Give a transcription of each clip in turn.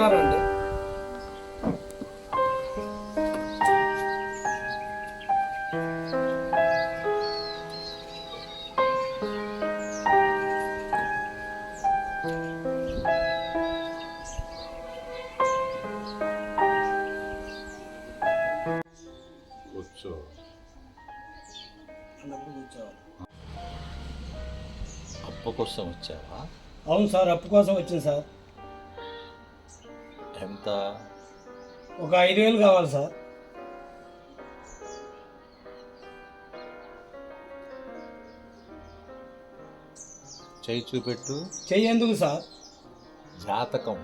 నమస్కారం అండి కూర్చో అన్నప్పుడు కూర్చోవాలి అప్పు కోసం వచ్చావా అవును సార్ అప్పు కోసం వచ్చింది సార్ ఎంత? ఒక ఐదు వేలు కావాలి సార్. చేయి చూపెట్టు. చెయ్యేందుకు సార్? జాతకం.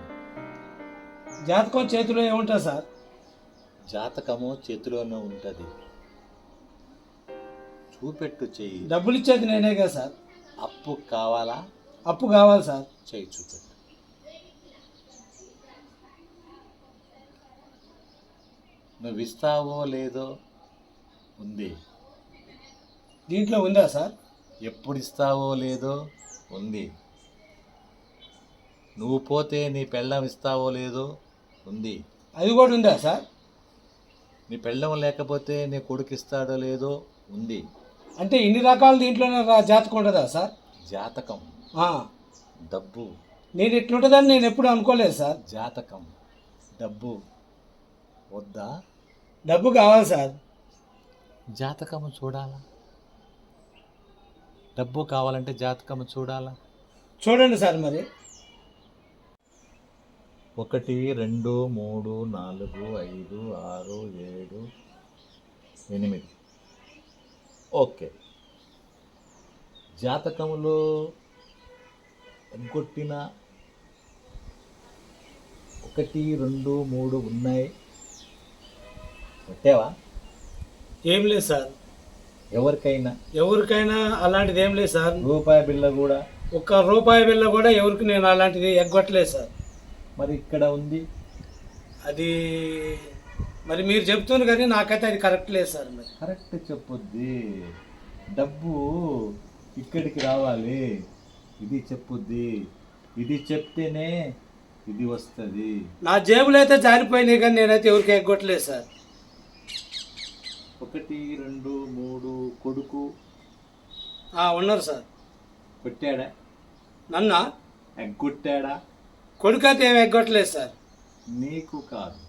జాతకం చేతిలో ఏముంటుంది సార్. జాతకము చేతిలోనే ఉంటుంది. చూపెట్టు చెయ్యి డబ్బులు ఇచ్చేది నేనే కదా సార్. అప్పు కావాలా? అప్పు కావాలి సార్. చేయి చూపెట్టు. నువ్వు ఇస్తావో లేదో ఉంది. దీంట్లో ఉందా సార్? ఎప్పుడు ఇస్తావో లేదో ఉంది. నువ్వు పోతే నీ పెళ్ళం ఇస్తావో లేదో ఉంది. అది కూడా ఉందా సార్? నీ పెళ్ళం లేకపోతే నీ కొడుకు ఇస్తాడో లేదో ఉంది. అంటే ఇన్ని రకాల దీంట్లోనే రా- జాతకం ఉంటుందా సార్? జాతకం. ఆ, డబ్బు. నేను ఇట్లుంటుందని నేను ఎప్పుడు అనుకోలేదు సార్. జాతకం. డబ్బు. వద్దా? డబ్బు కావాలి సార్. జాతకము చూడాలా? డబ్బు కావాలంటే జాతకము చూడాలా? చూడండి సార్ మరి. ఒకటి రెండు మూడు నాలుగు ఐదు ఆరు ఏడు ఎనిమిది. ఓకే. జాతకంలో ఎగ్గొట్టిన ఒకటి రెండు మూడు ఉన్నాయి. కొట్టావా ఏం లేదు సార్. ఎవరికైనా. ఎవరికైనా అలాంటిది ఏం లేదు సార్. రూపాయి బిల్ల కూడా. ఒక్క రూపాయి బిల్ల కూడా ఎవరికి నేను అలాంటిది ఎగ్గొట్టలేదు సార్. మరి ఇక్కడ ఉంది. అది మరి మీరు చెప్తున్నారు కానీ నాకైతే అది కరెక్ట్ లేదు సార్ మరి. కరెక్ట్ చెప్పొద్ది. డబ్బు ఇక్కడికి రావాలి. ఇది చెప్పుద్ది. ఇది చెప్తేనే ఇది వస్తుంది. నా జేబులో అయితే జారిపోయినాయి కానీ నేనైతే ఎవరికి ఎగ్గొట్టలేదు సార్. ఒకటి రెండు మూడు కొడుకు. ఉన్నారు సార్. కొట్టాడా? నన్న? ఎగ్గొట్టాడా? కొడుకు అయితే ఏమి ఎగ్గొట్టలేదు సార్. నీకు కాదు.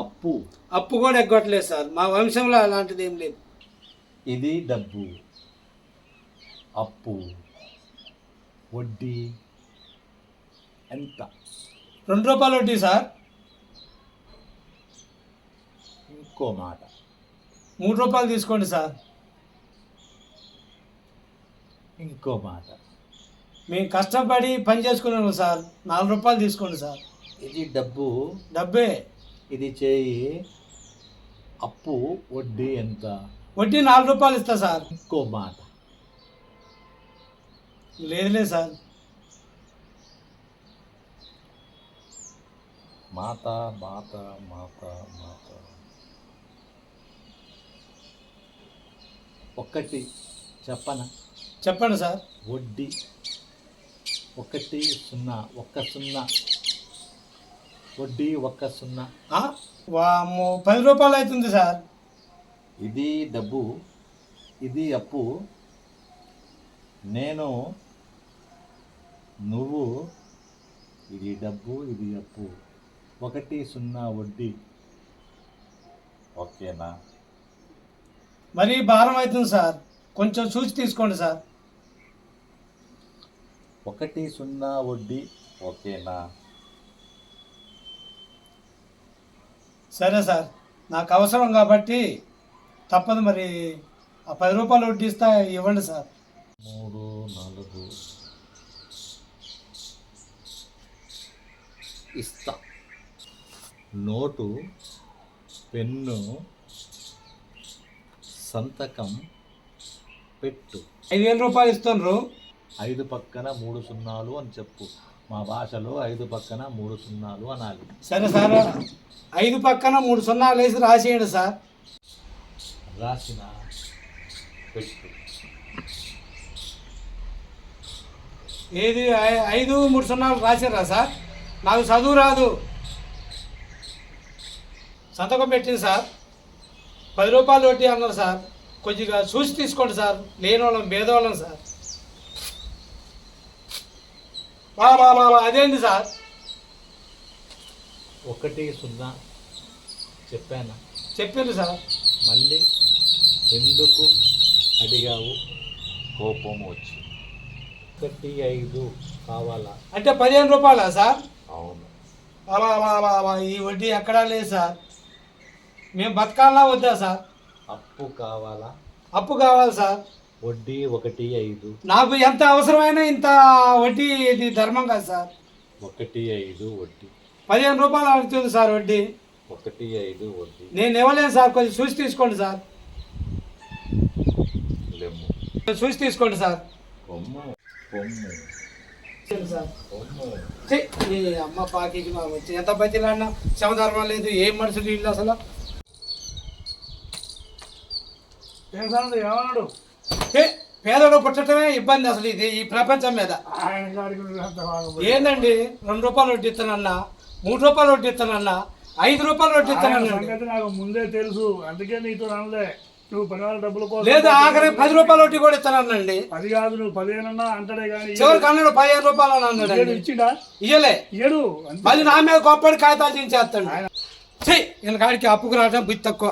అప్పు. అప్పు కూడా ఎగ్గొట్టలేదు సార్. మా వంశంలో అలాంటిది ఏం లేదు. ఇది డబ్బు. అప్పు. వడ్డీ. ఎంత? రెండు రూపాయలు వడ్డీ సార్. ఇంకో మాట. మూడు రూపాయలు తీసుకోండి సార్. ఇంకో మాట. మేము కష్టపడి పని చేసుకున్నాము సార్. నాలుగు రూపాయలు తీసుకోండి సార్. ఇది డబ్బు. డబ్బే. ఇది చేయి. అప్పు వడ్డీ ఎంత? వడ్డీ నాలుగు రూపాయలు ఇస్తా సార్. ఇంకో మాట. లేదులే సార్. మాత మాత మాత మాత. ఒకటి చెప్పన? చెప్పండి సార్. వడ్డీ ఒకటి సున్నా ఒక్క సున్నా. వడ్డీ ఒక్క సున్నా? వామ్మో పది రూపాయలు అవుతుంది సార్. ఇది డబ్బు ఇది అప్పు. నేను నువ్వు ఇది డబ్బు ఇది అప్పు. ఒకటి సున్నా వడ్డీ. ఓకేనా? మరీ భారం అవుతుంది సార్. కొంచెం చూసి తీసుకోండి సార్. ఒకటి సున్నా వడ్డీ ఓకేనా? సరే సార్. నాకు అవసరం కాబట్టి తప్పదు మరి. ఆ పది రూపాయలు వడ్డీ ఇస్తా ఇవ్వండి సార్. మూడు నాలుగు. ఇస్తా. నోటు పెన్ను సంతకం పెట్టు. ఐదు వేల రూపాయలు ఇస్తున్నారు ఐదు పక్కన మూడు సున్నాలు అని చెప్పు. మా భాషలో ఐదు పక్కన మూడు సున్నాలు అనాలి. సరే సార్ ఐదు పక్కన మూడు సున్నాలు వేసి రాసేయండి సార్. రాసిన పెట్టు. ఏది ఐ- ఐదు మూడు సున్నాలు రాసిర్రా సార్? నాకు చదువు రాదు. సంతకం పెట్టింది సార్. పది రూపాయలు వడ్డీ అన్నారు సార్. కొద్దిగా చూసి తీసుకోండి సార్. లేని వాళ్ళం భేదవాళ్ళం సార్. బా, అదేంటి సార్? ఒకటి సున్నా చెప్పాను? చెప్పింది సార్. మళ్ళీ ఎందుకు అడిగావు? కోపం వచ్చి. ఒకటి ఐదు కావాలా? అంటే పదిహేను రూపాయలా సార్? అవును. బా, ఈ వడ్డీ ఎక్కడా లేదు సార్. మేము బతకాలనా వద్దా సార్? అప్పు కావాలా? అప్పు కావాలి సార్. వడ్డీ ఒకటి ఐదు. నాకు ఎంత అవసరమైనా ఇంత వడ్డీ ఇది ధర్మం కాదు సార్. ఒకటి ఐదు వడ్డీ. పదిహేను రూపాయలు అవుతుంది సార్ వడ్డీ. ఒకటి ఐదు వడ్డీ. నేను ఇవ్వలేను సార్ కొంచెం చూసి తీసుకోండి సార్. లెమ్ము. చూసి తీసుకోండి సార్. ఛీ, ఈ అమ్మ పాకి మా వచ్చి ఎంత బతిలాడినా శమధర్మం లేదు ఏం మనుషులు ఇల్లు అసలు? ఏం సంగతి? ఏమన్నాడు? ఏ, పేదోడు పుట్టడమే ఇబ్బంది అసలు ఇది ఈ ప్రపంచం మీద. ఆయన ఏందండి? రెండు రూపాయలు వడ్డిస్తానన్నా మూడు రూపాయలు వడ్డిస్తానన్నా ఐదు రూపాయలు ఆయన వడ్డిస్తానన్నా సంగతి నాకు ముందే తెలుసు. అందుకే నీతో అనలే నువ్వు పదివేల డబ్బుల కోసం లేదు ఆఖరి పది రూపాయలు వడ్డీ కూడా ఇస్తానన్నండి పది కాదు నువ్వు పదిహేనన్నా అంటాడే కానీ చివరికి అన్నాడు పదిహేను రూపాయలు అని అన్నాడు ఇచ్చిండా? ఇయ్యలే. అంతే. మళ్ళీ నా మీద గొప్పటి కాగితాలు దించేస్తాడు చెయ్యి ఈయన కాడికి అప్పుకు రావడం బుద్ధి తక్కువ.